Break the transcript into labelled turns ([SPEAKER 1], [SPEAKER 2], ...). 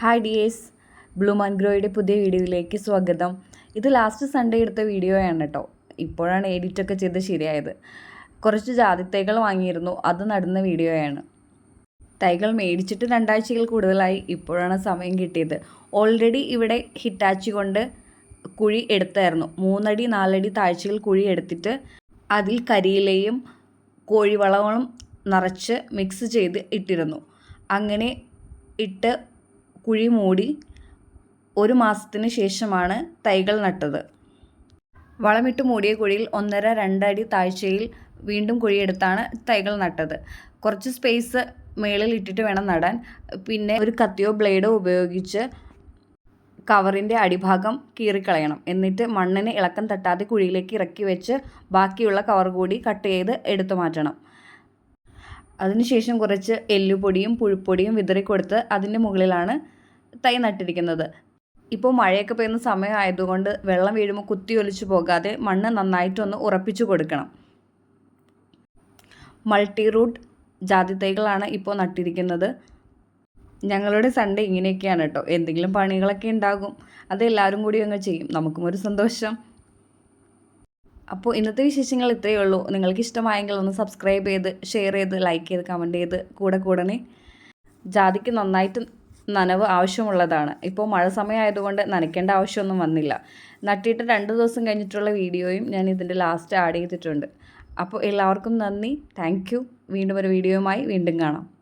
[SPEAKER 1] Hi dears blue മൻഗ്രോയുടെ പുതിയ വീഡിയോയിലേക്ക് സ്വാഗതം. ഇത് ലാസ്റ്റ് സൺഡേ എടുത്ത വീഡിയോ ആണ് കേട്ടോ ഇപ്പോഴാണ് എഡിറ്റൊക്കെ ചെയ്ത് ശരിയായത്. കുറച്ച് ജാതിത്തൈകൾ വാങ്ങിയിരുന്നു. അത് നടുന്ന വീഡിയോയാണ് തൈകൾ മേടിച്ചിട്ട് രണ്ടാഴ്ചകൾ കൂടുതലായി ഇപ്പോഴാണ് സമയം കിട്ടിയത്. ഓൾറെഡി ഇവിടെ ഹിറ്റാച്ചി കൊണ്ട് കുഴി എടുത്തായിരുന്നു. മൂന്നടി നാലടി താഴ്ചയിൽ കുഴി എടുത്തിട്ട് അതിൽ കരിയിലയും കോഴിവളവും നിറച്ച് മിക്സ് ചെയ്ത് ഇട്ടിരുന്നു. അങ്ങനെ ഇട്ട് കുഴി മൂടി ഒരു മാസത്തിന് ശേഷമാണ് തൈകൾ നട്ടത്. വളമിട്ട് മൂടിയ കുഴിയിൽ ഒന്നര രണ്ടടി താഴ്ചയിൽ വീണ്ടും കുഴിയെടുത്താണ് തൈകൾ നട്ടത്. കുറച്ച് സ്പേസ് മേളിൽ ഇട്ടിട്ട് വേണം നടാൻ. പിന്നെ ഒരു കത്തിയോ ബ്ലേഡോ ഉപയോഗിച്ച് കവറിന്റെ അടിഭാഗം കീറിക്കളയണം. എന്നിട്ട് മണ്ണിന് ഇളക്കം തട്ടാതെ കുഴിയിലേക്ക് ഇറക്കി വെച്ച് ബാക്കിയുള്ള കവർ കൂടി കട്ട് ചെയ്ത് എടുത്തു മാറ്റണം. അതിനുശേഷം കുറച്ച് എല്ലുപൊടിയും പുഴുപ്പൊടിയും വിതറി കൊടുത്ത് അതിന്റെ മുകളിലാണ് തൈ നട്ടിരിക്കുന്നത്. ഇപ്പോൾ മഴയൊക്കെ പെയ്യുന്ന സമയമായതുകൊണ്ട് വെള്ളം വീഴുമ്പോൾ കുത്തി ഒലിച്ചു പോകാതെ മണ്ണ് നന്നായിട്ടൊന്ന് ഉറപ്പിച്ചു കൊടുക്കണം. മൾട്ടി റൂട്ട് ജാതി തൈകളാണ് ഇപ്പോൾ നട്ടിരിക്കുന്നത്. ഞങ്ങളുടെ സൺഡേ ഇങ്ങനെയൊക്കെയാണ് കേട്ടോ. എന്തെങ്കിലും പണികളൊക്കെ ഉണ്ടാകും. അതെല്ലാവരും കൂടി അങ്ങ് ചെയ്യും. നമുക്കും ഒരു സന്തോഷം. അപ്പോൾ ഇന്നത്തെ വിശേഷങ്ങൾ ഇത്രയേ ഉള്ളൂ. നിങ്ങൾക്ക് ഇഷ്ടമായെങ്കിൽ ഒന്ന് സബ്സ്ക്രൈബ് ചെയ്ത് ഷെയർ ചെയ്ത് ലൈക്ക് ചെയ്ത് കമന്റ് ചെയ്ത് കൂടെ കൂടണേ. ജാതിക്ക് നന്നായിട്ട് നനവ് ആവശ്യമുള്ളതാണ്. ഇപ്പോൾ മഴ സമയമായതുകൊണ്ട് നനയ്ക്കേണ്ട ആവശ്യമൊന്നും വന്നില്ല. നട്ടിട്ട് രണ്ട് ദിവസം കഴിഞ്ഞിട്ടുള്ള വീഡിയോയും ഞാൻ ഇതിന്റെ ലാസ്റ്റ് ആഡ് ചെയ്തിട്ടുണ്ട്. അപ്പോൾ എല്ലാവർക്കും നന്ദി. താങ്ക് വീണ്ടും ഒരു വീഡിയോയുമായി വീണ്ടും കാണാം.